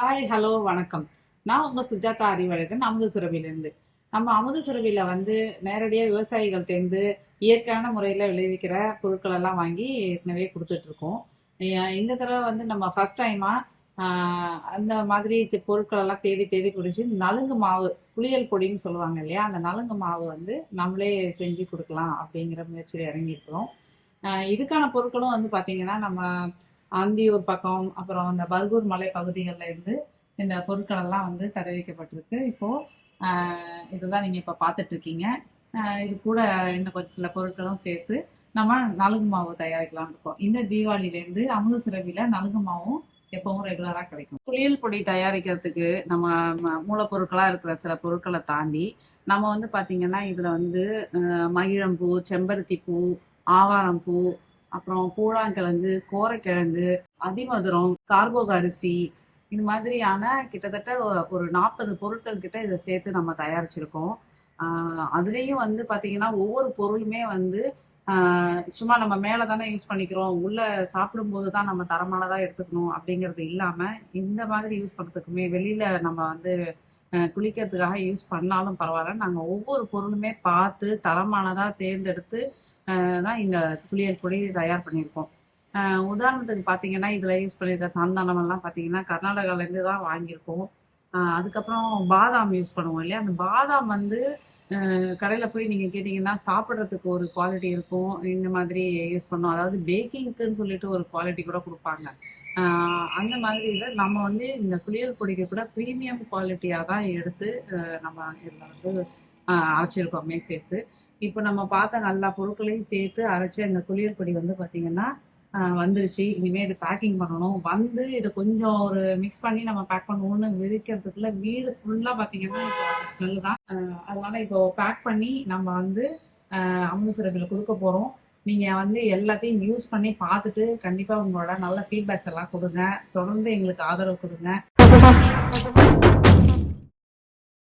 Hi hello வணக்கம். நான் உங்கள் சுஜாதா அறிவழகன் அமுத சுரபிலேருந்து நம்ம அமுத சுரபியில் வந்து நேரடியாக விவசாயிகள்கிட்டேருந்து இயற்கையான முறையில் விளைவிக்கிற பொருட்களெல்லாம் வாங்கி ஏற்கனவே கொடுத்துட்ருக்கோம். இந்த தடவை வந்து நம்ம ஃபஸ்ட் டைமாக அந்த மாதிரி பொருட்களெல்லாம் தேடி தேடி பிடிச்சி நலுங்கு மாவு புளியல் பொடின்னு சொல்லுவாங்க இல்லையா? அந்த நலுங்கு மாவு வந்து நம்மளே செஞ்சு கொடுக்கலாம் அப்படிங்கிற முயற்சியில் இறங்கியிருக்கிறோம். இதுக்கான பொருட்களும் வந்து பார்த்திங்கன்னா நம்ம அந்தியூர் பக்கம் அப்புறம் இந்த பர்கூர் மலை பகுதிகளில் இருந்து இந்த பொருட்கள் எல்லாம் வந்து தெரிவிக்கப்பட்டிருக்கு. இப்போ இதுதான் நீங்க இப்ப பார்த்துட்ருக்கீங்க. இது கூட இன்னும் கொஞ்சம் சில பொருட்களும் சேர்த்து நம்ம நலுங்கு மாவு தயாரிக்கலாம்னு இருக்கோம். இந்த தீபாவளியிலேருந்து அமுத சுரபியில நலுங்கு மாவும் எப்பவும் ரெகுலரா கிடைக்கும். புளியல் பொடி தயாரிக்கிறதுக்கு நம்ம ம- மூலப்பொருட்களா இருக்கிற சில பொருட்களை தாண்டி நம்ம வந்து பாத்தீங்கன்னா இதுல வந்து மகிழம்பூ செம்பருத்தி பூ ஆவாரம் பூ அப்புறம் பூழாங்கிழங்கு கோரைக்கிழங்கு அதிமதுரம் கார்போக அரிசி இது மாதிரியான கிட்டத்தட்ட ஒரு நாற்பது பொருட்கள் கிட்ட இதை சேர்த்து நம்ம தயாரிச்சிருக்கோம். அதுலேயும் வந்து பார்த்தீங்கன்னா ஒவ்வொரு பொருளுமே வந்து சும்மா நம்ம மேலே தானே யூஸ் பண்ணிக்கிறோம் உள்ளே சாப்பிடும்போது தான் நம்ம தரமானதாக எடுத்துக்கணும் அப்படிங்கிறது இல்லாமல் இந்த மாதிரி யூஸ் பண்ணுறதுக்குமே வெளியில் நம்ம வந்து குளிக்கிறதுக்காக யூஸ் பண்ணாலும் பரவாயில்ல. நாங்கள் ஒவ்வொரு பொருளுமே பார்த்து தரமானதாக தேர்ந்தெடுத்து தான் இந்த குளியல் பொடி தயார் பண்ணியிருக்கோம். உதாரணத்துக்கு பார்த்தீங்கன்னா இதில் யூஸ் பண்ணியிருக்க சந்தனம் பார்த்தீங்கன்னா கர்நாடகாலேருந்து தான் வாங்கியிருக்கோம். அதுக்கப்புறம் பாதாம் யூஸ் பண்ணுவோம் இல்லையா? அந்த பாதாம் வந்து கடையில் போய் நீங்கள் கேட்டிங்கன்னா சாப்பிட்றதுக்கு ஒரு குவாலிட்டி இருக்கும். இந்த மாதிரி யூஸ் பண்ணோம் அதாவது பேக்கிங்க்குன்னு சொல்லிட்டு ஒரு குவாலிட்டி கூட கொடுப்பாங்க. அந்த மாதிரி இதில் நம்ம வந்து இந்த குளியல் பொடிக்கு கூட ப்ரீமியம் குவாலிட்டியாக தான் எடுத்து நம்ம இதில் வந்து அரைச்சிருக்கோமே சேர்த்து. இப்போ நம்ம பார்த்த நல்லா பொருட்களையும் சேர்த்து அரைச்ச அந்த குளியல் பொடி வந்து பார்த்தீங்கன்னா வந்துருச்சு. இனிமேல் இது பேக்கிங் பண்ணணும். வந்து இதை கொஞ்சம் ஒரு மிக்ஸ் பண்ணி நம்ம பேக் பண்ணுவோம்னு விரிக்கிறதுக்குள்ள வீடு ஃபுல்லாக பார்த்தீங்கன்னா ஸ்மெல் தான். அதனால் அதனால இப்போ பேக் பண்ணி நம்ம வந்து ஆஹ் அமுத சிறப்பில் கொடுக்க போகிறோம் நீங்கள் வந்து எல்லாத்தையும் யூஸ் பண்ணி பார்த்துட்டு கண்டிப்பாக உங்களோட நல்ல ஃபீட்பேக்ஸ் எல்லாம் கொடுங்க. தொடர்ந்து எங்களுக்கு ஆதரவு கொடுங்க.